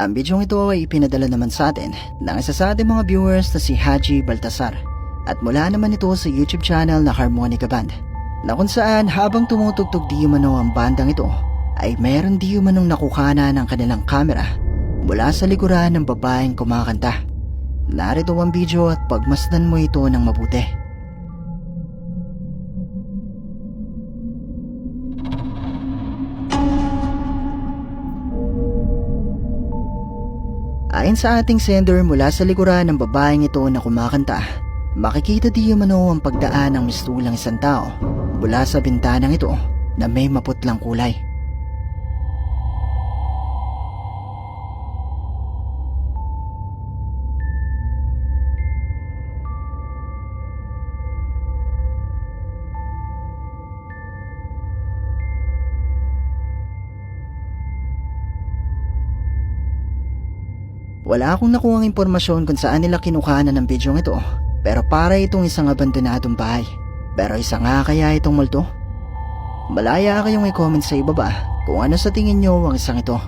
Ang bidyong ito ay ipinadala naman sa atin ng isa sa ating mga viewers na si Haji Baltasar at mula naman ito sa YouTube channel na Harmonica Band na kung saan habang tumutugtog di umano ang bandang ito ay meron di umanong nakukana ng kanilang kamera mula sa likuran ng babaeng kumakanta. Narito ang video at pagmasdan mo ito ng mabuti. Ayon sa ating sender mula sa likuran ng babaeng ito na kumakanta, makikita di umano ang pagdaan ng mistulang isang tao mula sa bintanang ito na may maputlang kulay. Wala akong nakuhang impormasyon kung saan nila kinukanan ng bidyong ito pero para itong isang abandonadong bahay. Pero isa nga kaya itong multo? Malaya kayong i-comment sa ibaba kung ano sa tingin nyo ang isang ito.